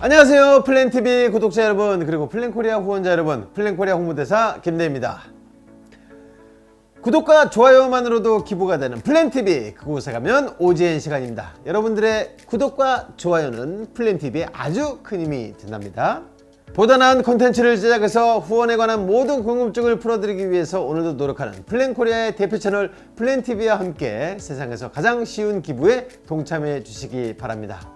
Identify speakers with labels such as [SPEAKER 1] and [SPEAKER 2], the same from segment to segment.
[SPEAKER 1] 안녕하세요 플랜TV 구독자 여러분 그리고 플랜코리아 후원자 여러분 플랜코리아 홍보대사 김대입니다. 구독과 좋아요만으로도 기부가 되는 플랜TV 그곳에 가면 오지엔 시간입니다. 여러분들의 구독과 좋아요는 플랜TV에 아주 큰 힘이 된답니다. 보다 나은 콘텐츠를 제작해서 후원에 관한 모든 궁금증을 풀어드리기 위해서 오늘도 노력하는 플랜코리아의 대표 채널 플랜TV와 함께 세상에서 가장 쉬운 기부에 동참해 주시기 바랍니다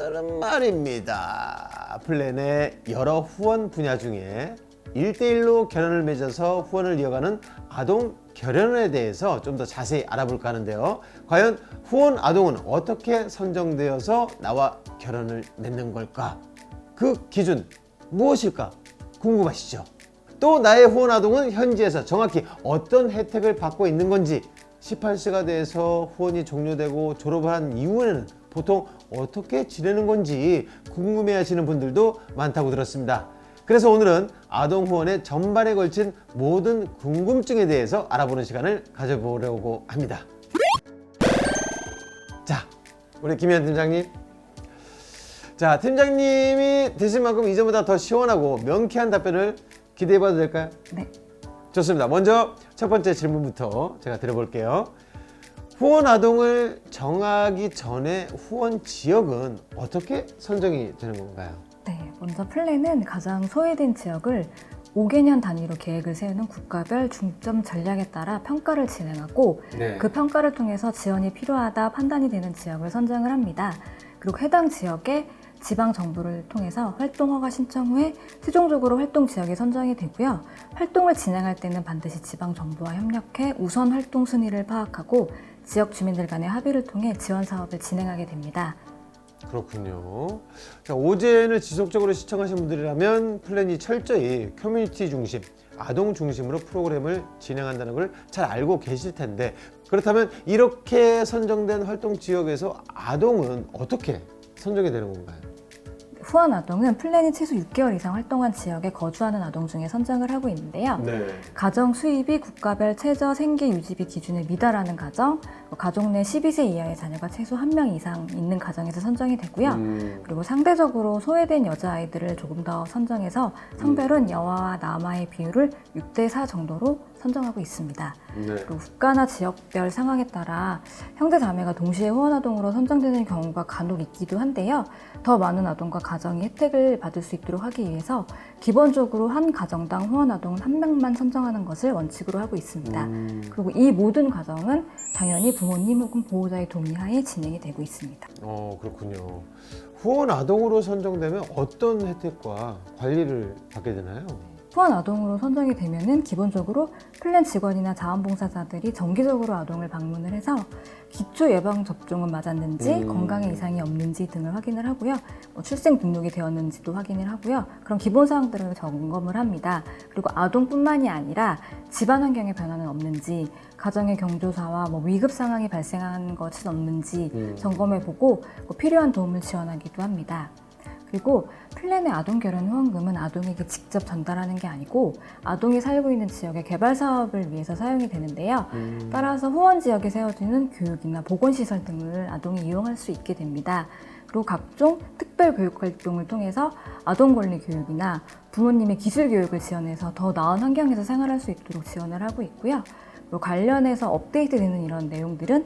[SPEAKER 1] 오늘은 말입니다. 플랜의 여러 후원 분야 중에 1대1로 결연을 맺어서 후원을 이어가는 아동 결연에 대해서 좀 더 자세히 알아볼까 하는데요. 과연 후원 아동은 어떻게 선정되어서 나와 결연을 맺는 걸까? 그 기준 무엇일까? 궁금하시죠? 또 나의 후원 아동은 현지에서 정확히 어떤 혜택을 받고 있는 건지 18세가 돼서 후원이 종료되고 졸업을 한 이후에는 보통 어떻게 지내는 건지 궁금해 하시는 분들도 많다고 들었습니다. 그래서 오늘은 아동 후원의 전반에 걸친 모든 궁금증에 대해서 알아보는 시간을 가져보려고 합니다. 자, 우리 김현 팀장님. 자, 팀장님이 되신 만큼 이전보다 더 시원하고 명쾌한 답변을 기대해봐도 될까요?
[SPEAKER 2] 네.
[SPEAKER 1] 좋습니다. 먼저 첫 번째 질문부터 제가 드려볼게요. 후원 아동을 정하기 전에 후원 지역은 어떻게 선정이 되는 건가요?
[SPEAKER 2] 네. 먼저 플랜은 가장 소외된 지역을 5개년 단위로 계획을 세우는 국가별 중점 전략에 따라 평가를 진행하고
[SPEAKER 1] 네.
[SPEAKER 2] 그 평가를 통해서 지원이 필요하다 판단이 되는 지역을 선정을 합니다. 그리고 해당 지역의 지방 정부를 통해서 활동 허가 신청 후에 최종적으로 활동 지역이 선정이 되고요. 활동을 진행할 때는 반드시 지방 정부와 협력해 우선 활동 순위를 파악하고 지역 주민들 간의 합의를 통해 지원 사업을 진행하게 됩니다.
[SPEAKER 1] 그렇군요. 자, 오젠을 지속적으로 시청하신 분들이라면 플랜이 철저히 커뮤니티 중심, 아동 중심으로 프로그램을 진행한다는 걸 잘 알고 계실 텐데 그렇다면 이렇게 선정된 활동 지역에서 아동은 어떻게 선정이 되는 건가요?
[SPEAKER 2] 후원 아동은 플랜이 최소 6개월 이상 활동한 지역에 거주하는 아동 중에 선정을 하고 있는데요.
[SPEAKER 1] 네.
[SPEAKER 2] 가정 수입이 국가별 최저 생계 유지비 기준에 미달하는 가정, 뭐 가족 내 12세 이하의 자녀가 최소 1명 이상 있는 가정에서 선정이 되고요.
[SPEAKER 1] 음,
[SPEAKER 2] 그리고 상대적으로 소외된 여자아이들을 조금 더 선정해서 성별은 여아와 남아의 비율을 6대 4 정도로 선정하고 있습니다.
[SPEAKER 1] 네.
[SPEAKER 2] 그리고 국가나 지역별 상황에 따라 형제 자매가 동시에 후원 아동으로 선정되는 경우가 간혹 있기도 한데요. 더 많은 아동과 가정이 혜택을 받을 수 있도록 하기 위해서 기본적으로 한 가정당 후원 아동은 한 명만 선정하는 것을 원칙으로 하고 있습니다.
[SPEAKER 1] 음,
[SPEAKER 2] 그리고 이 모든 과정은 당연히 부모님 혹은 보호자의 동의하에 진행이 되고 있습니다.
[SPEAKER 1] 어 그렇군요. 후원 아동으로 선정되면 어떤 혜택과 관리를 받게 되나요?
[SPEAKER 2] 후원 아동으로 선정이 되면은 기본적으로 플랜 직원이나 자원봉사자들이 정기적으로 아동을 방문을 해서 기초 예방 접종은 맞았는지
[SPEAKER 1] 음.
[SPEAKER 2] 건강에 이상이 없는지 등을 확인을 하고요. 뭐 출생 등록이 되었는지도 확인을 하고요. 그런 기본 사항들을 점검을 합니다. 그리고 아동뿐만이 아니라 집안 환경의 변화는 없는지 가정의 경조사와 뭐 위급 상황이 발생한 것은 없는지
[SPEAKER 1] 음.
[SPEAKER 2] 점검해 보고 뭐 필요한 도움을 지원하기도 합니다. 그리고 플랜의 아동 결혼 후원금은 아동에게 직접 전달하는 게 아니고 아동이 살고 있는 지역의 개발 사업을 위해서 사용이 되는데요.
[SPEAKER 1] 음,
[SPEAKER 2] 따라서 후원 지역에 세워지는 교육이나 보건시설 등을 아동이 이용할 수 있게 됩니다. 그리고 각종 특별 교육 활동을 통해서 아동 권리 교육이나 부모님의 기술 교육을 지원해서 더 나은 환경에서 생활할 수 있도록 지원을 하고 있고요. 그리고 관련해서 업데이트되는 이런 내용들은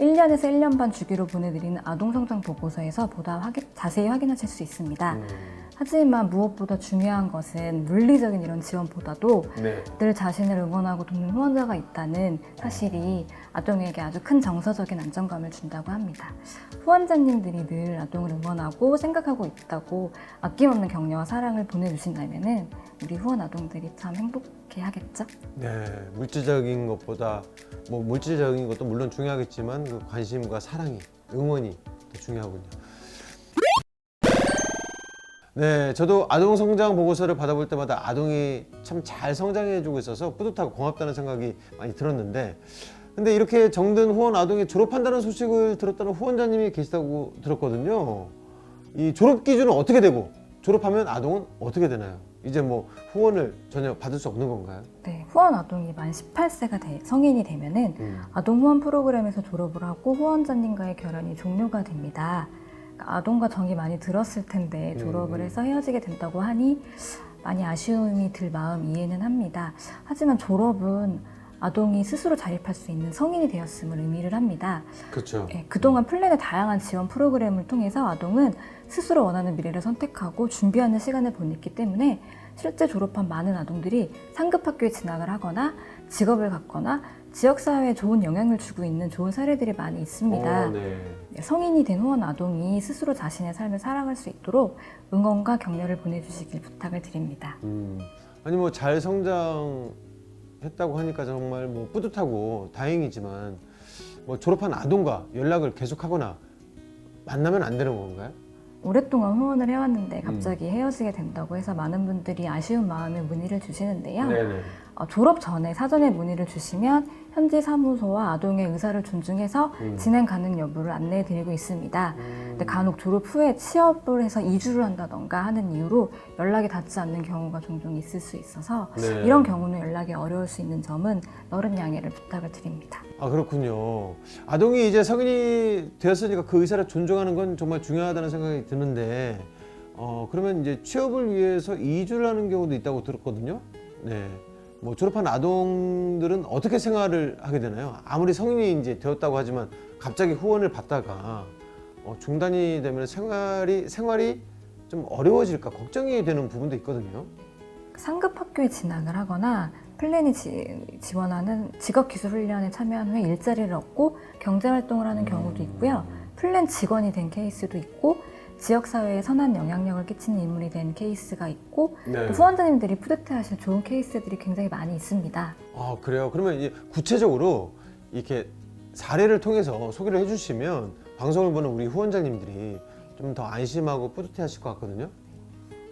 [SPEAKER 2] 1년에서 1년 반 주기로 보내드리는 아동 성장 보고서에서 보다 확인- 자세히 확인하실 수 있습니다.
[SPEAKER 1] 음,
[SPEAKER 2] 하지만 무엇보다 중요한 것은 물리적인 이런 지원보다도
[SPEAKER 1] 네.
[SPEAKER 2] 늘 자신을 응원하고 돕는 후원자가 있다는 사실이 아동에게 아주 큰 정서적인 안정감을 준다고 합니다. 후원자님들이 늘 아동을 응원하고 생각하고 있다고 아낌없는 격려와 사랑을 보내주신다면 우리 후원 아동들이 참 행복해 하겠죠?
[SPEAKER 1] 네, 물질적인 것보다 뭐 물질적인 것도 물론 중요하겠지만 그 관심과 사랑이, 응원이 더 중요하군요. 네, 저도 아동 성장 보고서를 받아볼 때마다 아동이 참 잘 성장해주고 있어서 뿌듯하고 고맙다는 생각이 많이 들었는데, 근데 이렇게 정든 후원 아동이 졸업한다는 소식을 들었다는 후원자님이 계시다고 들었거든요. 이 졸업 기준은 어떻게 되고 졸업하면 아동은 어떻게 되나요? 이제 뭐 후원을 전혀 받을 수 없는 건가요?
[SPEAKER 2] 네, 후원 아동이 만 18세가 돼, 성인이 되면은
[SPEAKER 1] 음.
[SPEAKER 2] 아동 후원 프로그램에서 졸업을 하고 후원자님과의 결연이 종료가 됩니다. 그러니까 아동과 정이 많이 들었을 텐데 졸업을
[SPEAKER 1] 음.
[SPEAKER 2] 해서 헤어지게 된다고 하니 많이 아쉬움이 들 마음 이해는 합니다. 하지만 졸업은 아동이 스스로 자립할 수 있는 성인이 되었음을 의미를 합니다.
[SPEAKER 1] 그렇죠.
[SPEAKER 2] 예, 그동안 플랜의 다양한 지원 프로그램을 통해서 아동은 스스로 원하는 미래를 선택하고 준비하는 시간을 보냈기 때문에 실제 졸업한 많은 아동들이 상급 학교에 진학을 하거나 직업을 갖거나 지역사회에 좋은 영향을 주고 있는 좋은 사례들이 많이 있습니다.
[SPEAKER 1] 어, 네.
[SPEAKER 2] 네, 성인이 된 후원 아동이 스스로 자신의 삶을 살아갈 수 있도록 응원과 격려를 보내주시길 부탁을 드립니다.
[SPEAKER 1] 음. 아니 뭐 잘 성장 했다고 하니까 정말 뭐 뿌듯하고 다행이지만 뭐 졸업한 아동과 연락을 계속하거나 만나면 안 되는 건가요?
[SPEAKER 2] 오랫동안 후원을
[SPEAKER 1] 음.
[SPEAKER 2] 해왔는데 갑자기 헤어지게 된다고 해서 많은 분들이 아쉬운 마음에 문의를 주시는데요.
[SPEAKER 1] 네네.
[SPEAKER 2] 어, 졸업 전에 사전에 문의를 주시면 현지 사무소와 아동의 의사를 존중해서
[SPEAKER 1] 음.
[SPEAKER 2] 진행 가능 여부를 안내해 드리고 있습니다.
[SPEAKER 1] 음.
[SPEAKER 2] 근데 간혹 졸업 후에 취업을 해서 이주를 한다던가 하는 이유로 연락이 닿지 않는 경우가 종종 있을 수 있어서
[SPEAKER 1] 네.
[SPEAKER 2] 이런 경우는 연락이 어려울 수 있는 점은 너른 양해를 부탁을 드립니다.
[SPEAKER 1] 아 그렇군요. 아동이 이제 성인이 되었으니까 그 의사를 존중하는 건 정말 중요하다는 생각이 드는데 어 그러면 이제 취업을 위해서 이주를 하는 경우도 있다고 들었거든요. 네. 뭐 졸업한 아동들은 어떻게 생활을 하게 되나요? 아무리 성인이 이제 되었다고 하지만 갑자기 후원을 받다가 어, 중단이 되면 생활이 생활이 좀 어려워질까 걱정이 되는 부분도 있거든요.
[SPEAKER 2] 상급 학교에 진학을 하거나 플랜이 지, 원하는 직업기술훈련에 참여한 후에 일자리를 얻고 경제활동을 하는 경우도 있고요. 플랜 직원이 된 케이스도 있고 지역사회에 선한 영향력을 끼치는 인물이 된 케이스가 있고
[SPEAKER 1] 네.
[SPEAKER 2] 또 후원자님들이 뿌듯해하실 좋은 케이스들이 굉장히 많이 있습니다.
[SPEAKER 1] 아 그래요. 그러면 이제 구체적으로 이렇게 사례를 통해서 소개를 해주시면 방송을 보는 우리 후원자님들이 좀 더 안심하고 뿌듯해하실 것 같거든요.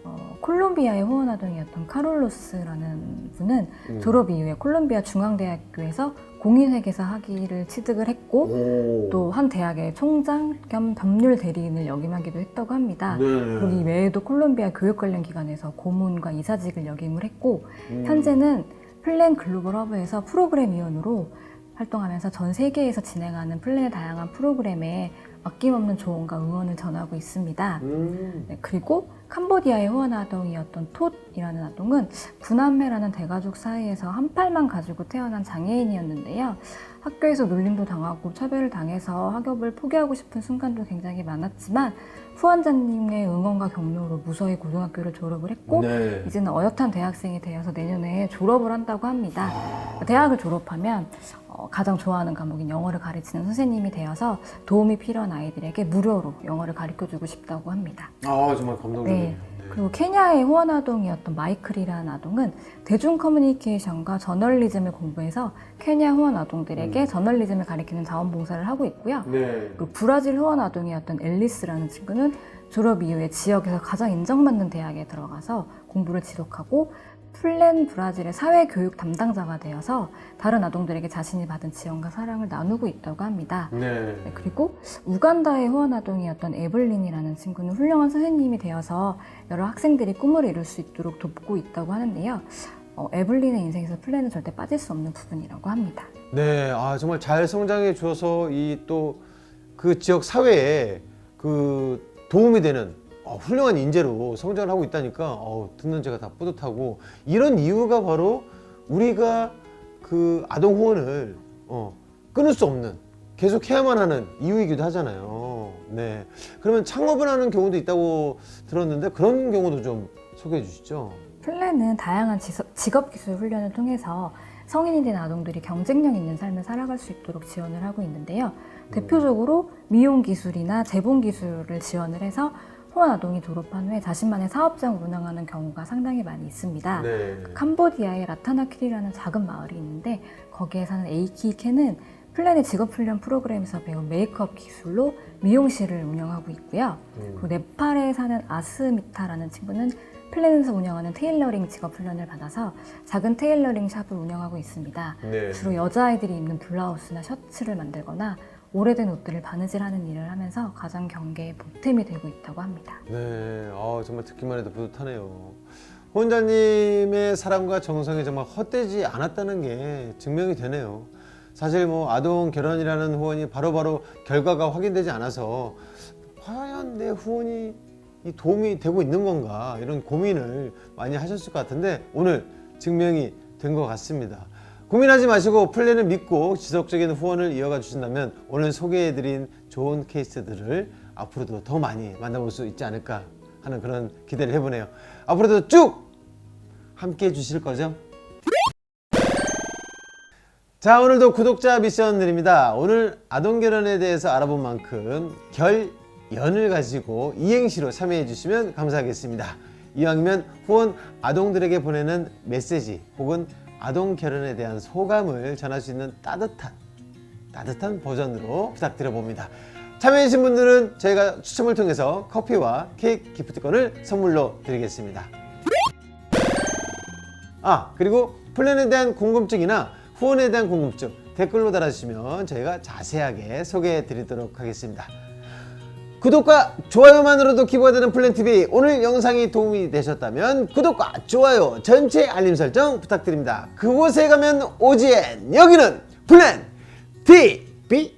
[SPEAKER 2] 어, 콜롬비아의 후원아동이었던 카롤로스라는 분은
[SPEAKER 1] 음.
[SPEAKER 2] 졸업 이후에 콜롬비아 중앙대학교에서 공인회계사 학위를 취득을 했고 또 한 대학의 총장 겸 법률 대리인을 역임하기도 했다고 합니다.
[SPEAKER 1] 네.
[SPEAKER 2] 이 외에도 콜롬비아 교육 관련 기관에서 고문과 이사직을 역임을 했고
[SPEAKER 1] 음.
[SPEAKER 2] 현재는 플랜 글로벌 허브에서 프로그램 위원으로 활동하면서 전 세계에서 진행하는 플랜의 다양한 프로그램에 아낌없는 조언과 응원을 전하고 있습니다.
[SPEAKER 1] 음.
[SPEAKER 2] 네, 그리고 캄보디아의 후원 아동이었던 톳이라는 아동은 구남매라는 대가족 사이에서 한 팔만 가지고 태어난 장애인이었는데요. 학교에서 놀림도 당하고 차별을 당해서 학업을 포기하고 싶은 순간도 굉장히 많았지만 후원자님의 응원과 격려로 무사히 고등학교를 졸업을 했고
[SPEAKER 1] 네.
[SPEAKER 2] 이제는 어엿한 대학생이 되어서 내년에 졸업을 한다고 합니다.
[SPEAKER 1] 아.
[SPEAKER 2] 대학을 졸업하면 어, 가장 좋아하는 과목인 영어를 가르치는 선생님이 되어서 도움이 필요한 아이들에게 무료로 영어를 가르쳐주고 싶다고 합니다.
[SPEAKER 1] 아 정말 감동적이네요.
[SPEAKER 2] 네. 그리고 케냐의 후원 아동이었던 마이클이라는 아동은 대중 커뮤니케이션과 저널리즘을 공부해서 케냐 후원 아동들에게
[SPEAKER 1] 음.
[SPEAKER 2] 저널리즘을 가리키는 자원봉사를 하고 있고요.
[SPEAKER 1] 네.
[SPEAKER 2] 그리고 브라질 후원 아동이었던 앨리스라는 친구는 졸업 이후에 지역에서 가장 인정받는 대학에 들어가서 공부를 지속하고 플랜 브라질의 사회교육 담당자가 되어서 다른 아동들에게 자신이 받은 지원과 사랑을 나누고 있다고 합니다.
[SPEAKER 1] 네.
[SPEAKER 2] 네, 그리고 우간다의 후원 아동이었던 에블린이라는 친구는 훌륭한 선생님이 되어서 여러 학생들이 꿈을 이룰 수 있도록 돕고 있다고 하는데요. 어, 에블린의 인생에서 플랜은 절대 빠질 수 없는 부분이라고 합니다.
[SPEAKER 1] 네. 아 정말 잘 성장해 줘서 이 또 그 지역 사회에 그 도움이 되는 어, 훌륭한 인재로 성장을 하고 있다니까 어, 듣는 제가 다 뿌듯하고 이런 이유가 바로 우리가 그 아동 후원을 어, 끊을 수 없는 계속 해야만 하는 이유이기도 하잖아요. 네. 그러면 창업을 하는 경우도 있다고 들었는데 그런 경우도 좀 소개해 주시죠.
[SPEAKER 2] 플랜은 다양한 직업 기술 훈련을 통해서 성인이 된 아동들이 경쟁력 있는 삶을 살아갈 수 있도록 지원을 하고 있는데요. 대표적으로 미용 기술이나 재봉 기술을 지원을 해서 후원 아동이 졸업한 후에 자신만의 사업장을 운영하는 경우가 상당히 많이 있습니다.
[SPEAKER 1] 네.
[SPEAKER 2] 캄보디아의 라타나킬이라는 작은 마을이 있는데 거기에 사는 에이키케는 플랜의 직업훈련 프로그램에서 배운 메이크업 기술로 미용실을 운영하고 있고요.
[SPEAKER 1] 음.
[SPEAKER 2] 그리고 네팔에 사는 아스미타라는 친구는 플랜에서 운영하는 테일러링 직업훈련을 받아서 작은 테일러링 샵을 운영하고 있습니다.
[SPEAKER 1] 네.
[SPEAKER 2] 주로 여자아이들이 입는 블라우스나 셔츠를 만들거나 오래된 옷들을 바느질하는 일을 하면서 가정 경계의 보탬이 되고 있다고 합니다.
[SPEAKER 1] 네, 아, 정말 듣기만 해도 뿌듯하네요. 후원자님의 사랑과 정성이 정말 헛되지 않았다는 게 증명이 되네요. 사실 뭐 아동 결혼이라는 후원이 바로바로 결과가 확인되지 않아서 과연 내 후원이 이 도움이 되고 있는 건가 이런 고민을 많이 하셨을 것 같은데 오늘 증명이 된 것 같습니다. 고민하지 마시고 플랜을 믿고 지속적인 후원을 이어가 주신다면 오늘 소개해드린 좋은 케이스들을 앞으로도 더 많이 만나볼 수 있지 않을까 하는 그런 기대를 해보네요. 앞으로도 쭉 함께 해주실 거죠? 자 오늘도 구독자 미션 드립니다. 오늘 아동 결혼에 대해서 알아본 만큼 결연을 가지고 이행시로 참여해 주시면 감사하겠습니다. 이왕이면 후원 아동들에게 보내는 메시지 혹은 아동 결혼에 대한 소감을 전할 수 있는 따뜻한 따뜻한 버전으로 부탁드려 봅니다. 참여해주신 분들은 저희가 추첨을 통해서 커피와 케이크 기프트권을 선물로 드리겠습니다. 아 그리고 플랜에 대한 궁금증이나 후원에 대한 궁금증 댓글로 달아주시면 저희가 자세하게 소개해 드리도록 하겠습니다. 구독과 좋아요만으로도 기부가 되는 플랜TV 오늘 영상이 도움이 되셨다면 구독과 좋아요 전체 알림 설정 부탁드립니다. 그곳에 가면 오지엔 여기는 플랜 TV